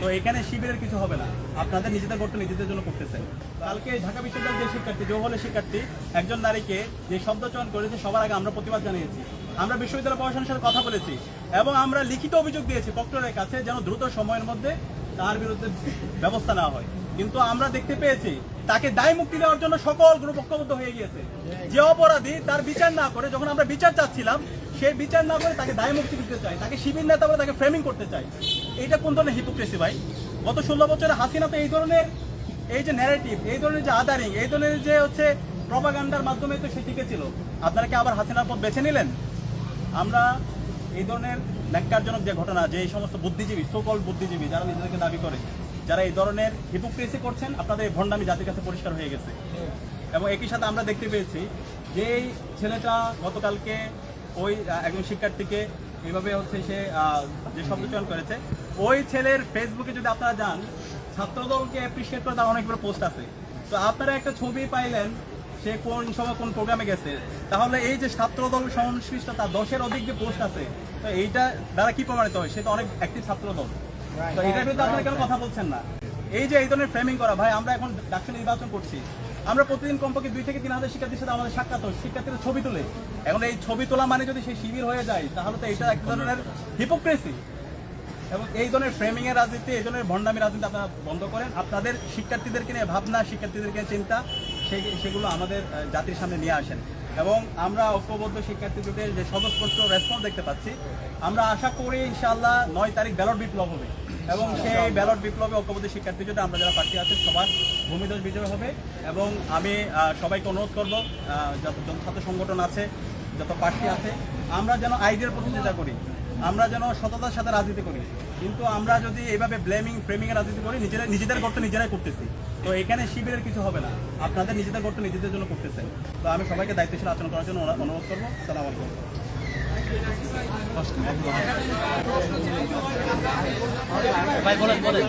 তো এখানে শিবিরের কিছু হবে না। আপনাদের নিজেদের নিজেদের জন্য কালকে ঢাকা বিশ্ববিদ্যালয়ের শিক্ষার্থী শিক্ষার্থী, একজন নারীকে যে করেছে, সবার আগে আমরা প্রতিবাদ জানিয়েছি। আমরা বিশ্ববিদ্যালয় প্রশাসনের সাথে কথা বলেছি এবং আমরা লিখিত অভিযোগ দিয়েছি প্রক্টরের কাছে যেন দ্রুত সময়ের মধ্যে তার বিরুদ্ধে ব্যবস্থা নেওয়া হয়। কিন্তু আমরা দেখতে পেয়েছি তাকে দায় মুক্তি দেওয়ার জন্য সকল গ্রুপ ঐক্যবদ্ধ হয়ে গিয়েছে। যে অপরাধী তার বিচার না করে যখন আমরা বিচার চাচ্ছিলাম, সে বিচার না করে তাকে দায় মুক্তি দিতে চায়, তাকে শিবির নেতা বলে তাকে ফ্রেমিং করতে চায়। এটা কোন ধরনের হিপোক্রেসি ভাই? গত ষোলো বছরে হাসিনা তো এই ধরনের, এই যে ন্যারেটিভ এই ধরনের যে আদারিং এই ধরনের যে হচ্ছে প্রপাগান্ডার মাধ্যমে তো সে টিকেছিল। আপনারা কি আবার হাসিনার পথ বেছে নিলেন? আমরা এই ধরনের ন্যাক্কারজনক যে ঘটনা, যে এই সমস্ত বুদ্ধিজীবী সকল বুদ্ধিজীবী, যারা নিজেদেরকে দাবি করে যারা এই ধরনের হিপোক্রেসি করছেন, আপনাদের এই ভণ্ডামি জাতির কাছে পরিষ্কার হয়ে গেছে। এবং একই সাথে আমরা দেখতে পেয়েছি যে ছেলেটা গতকালকে ওই একজন শিক্ষার্থীকে এইভাবে হচ্ছে সে যে শব্দ চয়ন করেছে, ওই ছেলের ফেসবুকে যদি আপনারা যান, ছাত্রদলকে অ্যাপ্রিসিয়েট করে তার অনেকগুলো পোস্ট আছে। তো আপনারা একটা ছবি পাইলেন, সে কোন সময় কোন প্রোগ্রামে গেছে। তাহলে এই যে ছাত্রদল সংশ্লিষ্ট তার দশের অধিক যে পোস্ট আছে, তো এইটা দ্বারা কি প্রমাণিত হয়? সে তো অনেক অ্যাক্টিভ ছাত্রদল। তো এটার বিরুদ্ধে আপনারা কেন কথা বলছেন না? এই যে এই ধরনের ফ্রেমিং করা, ভাই, আমরা এখন নির্বাচন করছি। আমরা প্রতিদিন কমপক্ষে দুই থেকে তিন হাজার শিক্ষার্থীর সাথে আমাদের সাক্ষাৎ ছবি তুলে। এখন এই ছবি তোলা মানে যদি সেই শিবির হয়ে যায়, তাহলে তো এটা এক ধরনের হিপোক্রেসি এবং এই ধরনের ফ্রেমিং এর রাজনীতি, এই ধরনের ভণ্ডামি রাজনীতি আপনারা বন্ধ করেন। আপনাদের শিক্ষার্থীদেরকে নিয়ে ভাবনা, শিক্ষার্থীদেরকে চিন্তা সেগুলো আমাদের জাতির সামনে নিয়ে আসেন। এবং আমরা ঐক্যবদ্ধ শিক্ষার্থীদের যে স্বতঃস্ফূর্ত রেসপন্স দেখতে পাচ্ছি আমরা আশা করি ইনশাআল্লাহ নয় তারিখ ব্যালট বিপ্লব হবে। এবং সেই ব্যালট বিপ্লবে ঐক্যবদ্ধ শিক্ষার্থী জোটে আমরা যারা প্রার্থী আছেন সবার ভূমিদল বিজয় হবে। এবং আমি সবাইকে অনুরোধ করব যত ছাত্র সংগঠন আছে যত প্রার্থী আছে আমরা যেন আইডিয়ার প্রতিযোগিতা করি। আমরা যেন সততার সাথে রাজনীতি করি। কিন্তু আমরা যদি এইভাবে ব্লেমিং ফ্রেমিং এর রাজনীতি করি নিজেরা নিজেদের করতে নিজেরাই করতেছি। তো এখানে শিবিরের কিছু হবে না। আপনাদের নিজেদের করতে নিজেদের জন্য করতেছেন তো আমি সবাইকে দায়িত্বশীল আচরণ করার জন্য অনু- অনুরোধ করব। সালাম আলাইকুম। ভাই বলেন বলেন।